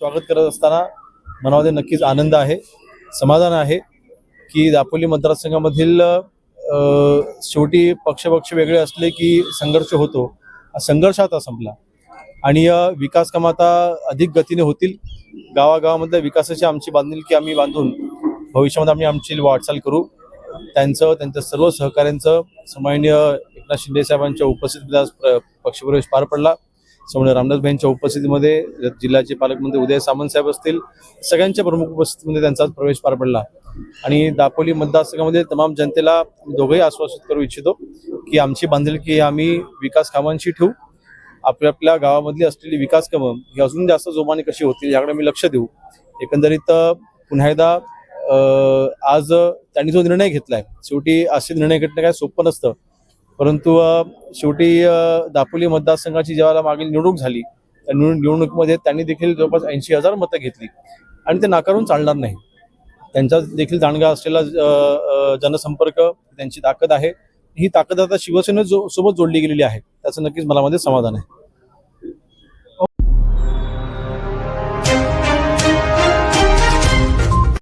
स्वागत करत असताना मनामध्ये नक्कीच आनंद आहे समाधान आहे की दापोली मतदारसंघामधील अ, शेवटी पक्षपक्ष वेगळे असले की संघर्ष होतो. संघर्ष आता संपला आणि विकास कामं आता अधिक गतीने होतील. गावागावामधल्या विकासाची आमची बांधिलकी आम्ही बांधून भविष्यामध्ये आम्ही आमची वाटचाल करू. त्यांचं त्यांच्या सर्व सहकाऱ्यांचं सन्माननीय एकनाथ शिंदे साहेबांच्या उपस्थितीत आज पक्षप्रवेश पार पडला. सन्माननीय रामदासबाईंच्या उपस्थितीमध्ये जिल्ह्याचे पालकमंत्री उदय सामंत साहेब असतील सगळ्यांच्या प्रमुख उपस्थितीमध्ये त्यांचा प्रवेश पार पडला. आणि दापोली मतदारसंघामध्ये तमाम जनतेला दोघंही आश्वासित करू इच्छितो की आमची बांधिलकी आम्ही विकास कामांशी ठेवू. आपल्या आपल्या गावामधली असलेली विकास कामं ही अजून जास्त जोमाने कशी होतील याकडे मी लक्ष देऊ. एकंदरीत पुन्हा एकदा आज त्यांनी जो निर्णय घेतलाय शेवटी असे निर्णय घेतलं काय सोपं नसतं. परंतु शेवटी दापोली मतदारसंघाची जेव्हा मागील निवडणूक झाली त्या निवडणुकीमध्ये त्यांनी देखील जवळपास ऐंशी हजार मतं घेतली. आणि ते नाकारून चालणार नाही. त्यांचा देखील दांडगा असलेला जनसंपर्क त्यांची ताकद आहे. ही ताकद आता शिवसेने जो सोबत जोडली गेलेली आहे. त्याचं नक्कीच मला मध्ये समाधान आहे.